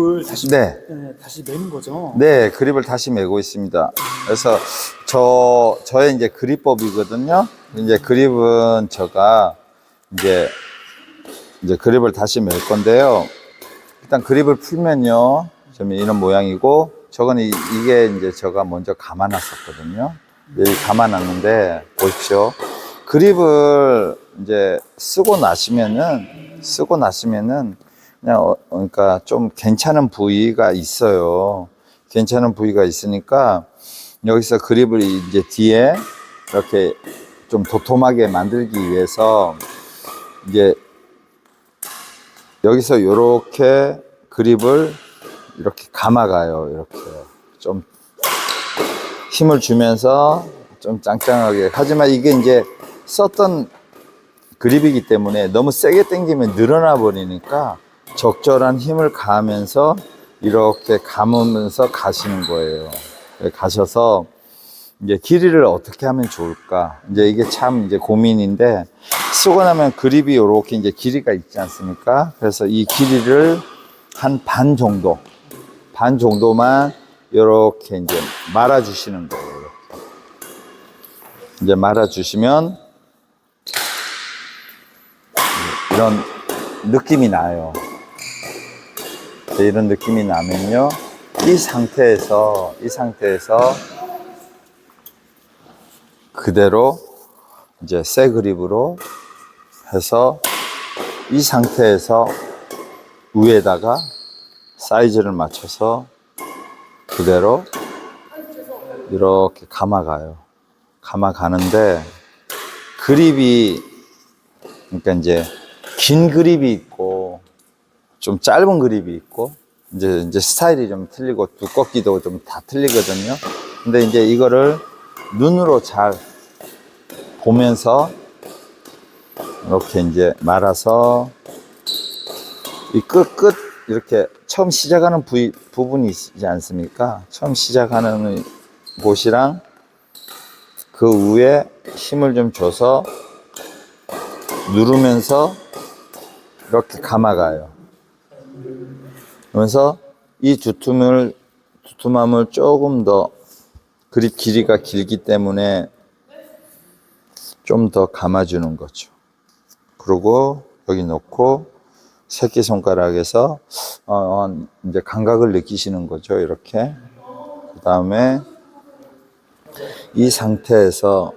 그립을 다시 네. 네, 다시 매는 거죠. 네, 그립을 다시 메고 있습니다. 그래서 저 저의 이제 그립법이거든요. 이제 그립은 제가 이제 이제 그립을 다시 멜 건데요. 일단 그립을 풀면요, 좀 이런 모양이고, 저건 이, 게 이제 제가 먼저 감아놨었거든요. 여기 감아놨는데 보십시오. 그립을 이제 쓰고 나시면은 쓰고 나시면은 그냥 어, 그러니까 좀 괜찮은 부위가 있어요. 괜찮은 부위가 있으니까 여기서 그립을 이제 뒤에 이렇게 좀 도톰하게 만들기 위해서 이제 여기서 이렇게 그립을 이렇게 감아가요. 이렇게 좀 힘을 주면서 좀 짱짱하게. 하지만 이게 이제 썼던 그립이기 때문에 너무 세게 당기면 늘어나 버리니까 적절한 힘을 가하면서 이렇게 감으면서 가시는 거예요. 네, 가셔서 이제 길이를 어떻게 하면 좋을까? 이제 이게 참 이제 고민인데 쓰고 나면 그립이 이렇게 이제 길이가 있지 않습니까? 그래서 이 길이를 한 반 정도, 반 정도만 이렇게 이제 말아 주시는 거예요. 이제 말아 주시면 이런 느낌이 나요. 네, 이런 느낌이 나면요. 이 상태에서, 이 상태에서 그대로 이제 새 그립으로 해서 이 상태에서 위에다가 사이즈를 맞춰서 그대로 이렇게 감아가요. 감아가는데 그립이 그러니까 이제 긴 그립이 있고 좀 짧은 그립이 있고 이제 이제 스타일이 좀 틀리고 두껍기도 좀 다 틀리거든요. 근데 이제 이거를 눈으로 잘 보면서 이렇게 이제 말아서 이 끝 끝 이렇게 처음 시작하는 부위 부분이 있지 않습니까? 처음 시작하는 곳이랑 그 위에 힘을 좀 줘서 누르면서 이렇게 감아가요. 그러면서 이 두툼을 두툼함을 조금 더 그립 길이가 길기 때문에 좀 더 감아주는 거죠. 그리고 여기 놓고 새끼 손가락에서 어, 어, 이제 감각을 느끼시는 거죠. 이렇게 그 다음에 이 상태에서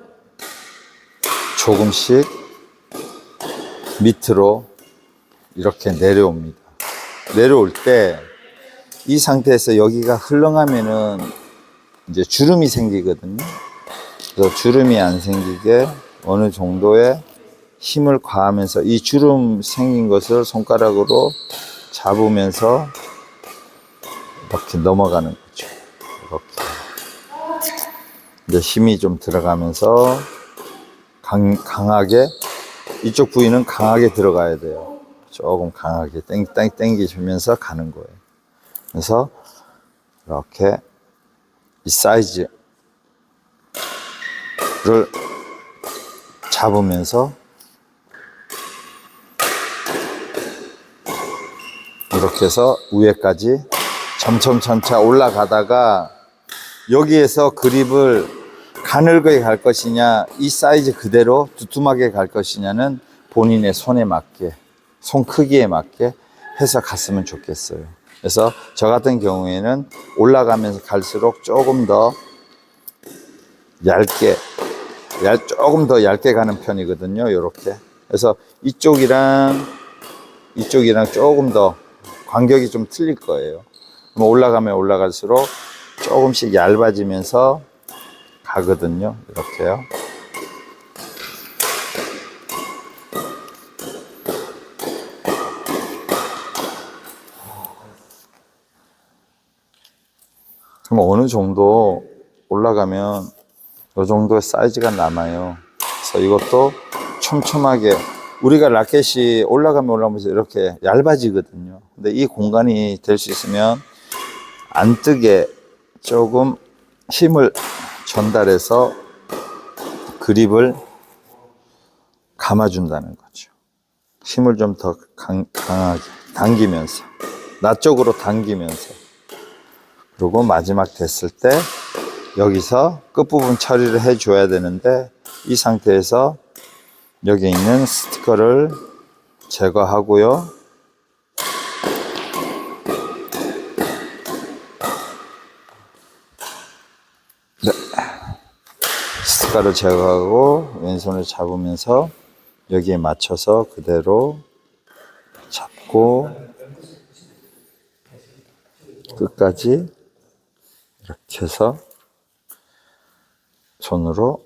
조금씩 밑으로 이렇게 내려옵니다. 내려올 때 이 상태에서 여기가 흘렁하면은 이제 주름이 생기거든요. 그래서 주름이 안 생기게 어느 정도의 힘을 가하면서 이 주름 생긴 것을 손가락으로 잡으면서 이렇게 넘어가는 거죠. 이렇게. 이제 힘이 좀 들어가면서 강, 강하게 이쪽 부위는 강하게 들어가야 돼요. 조금 강하게 땡, 땡, 땡기시면서 가는 거예요. 그래서 이렇게 이 사이즈를 잡으면서 이렇게 해서 위에까지 점점 점차 올라가다가 여기에서 그립을 가늘게 갈 것이냐 이 사이즈 그대로 두툼하게 갈 것이냐는 본인의 손에 맞게 손 크기에 맞게 해서 갔으면 좋겠어요. 그래서 저 같은 경우에는 올라가면서 갈수록 조금 더 얇게 얇, 조금 더 얇게 가는 편이거든요. 이렇게. 그래서 이쪽이랑 이쪽이랑 조금 더 간격이 좀 틀릴 거예요. 올라가면 올라갈수록 조금씩 얇아지면서 가거든요. 이렇게요. 그럼 어느 정도 올라가면 이 정도의 사이즈가 남아요. 그래서 이것도 촘촘하게 우리가 라켓이 올라가면 올라가면서 이렇게 얇아지거든요. 근데 이 공간이 될 수 있으면 안 뜨게 조금 힘을 전달해서 그립을 감아준다는 거죠. 힘을 좀 더 강하게 당기면서 나 쪽으로 당기면서 그리고 마지막 됐을 때 여기서 끝부분 처리를 해 줘야 되는데 이 상태에서 여기 있는 스티커를 제거하고요. 네. 스티커를 제거하고 왼손을 잡으면서 여기에 맞춰서 그대로 잡고 끝까지 이렇게 해서 손으로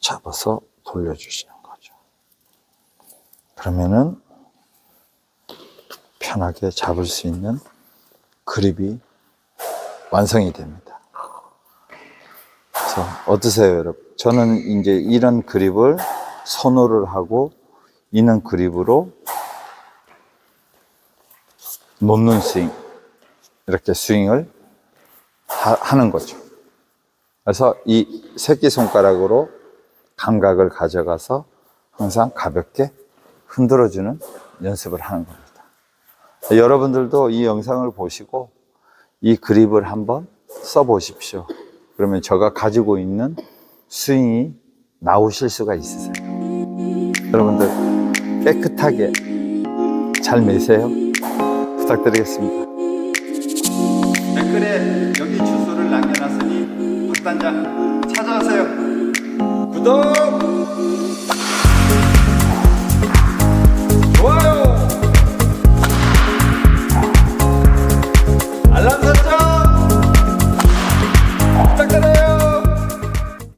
잡아서 돌려주시는 거죠. 그러면은 편하게 잡을 수 있는 그립이 완성이 됩니다. 그래서 어떠세요, 여러분? 저는 이제 이런 그립을 선호를 하고 이는 그립으로 놓는 스윙 이렇게 스윙을 하, 는 거죠. 그래서 이 새끼손가락으로 감각을 가져가서 항상 가볍게 흔들어주는 연습을 하는 겁니다. 여러분들도 이 영상을 보시고 이 그립을 한번 써보십시오. 그러면 제가 가지고 있는 스윙이 나오실 수가 있으세요. 여러분들 깨끗하게 잘 매세요. 부탁드리겠습니다. 단장 찾아오세요. 구독!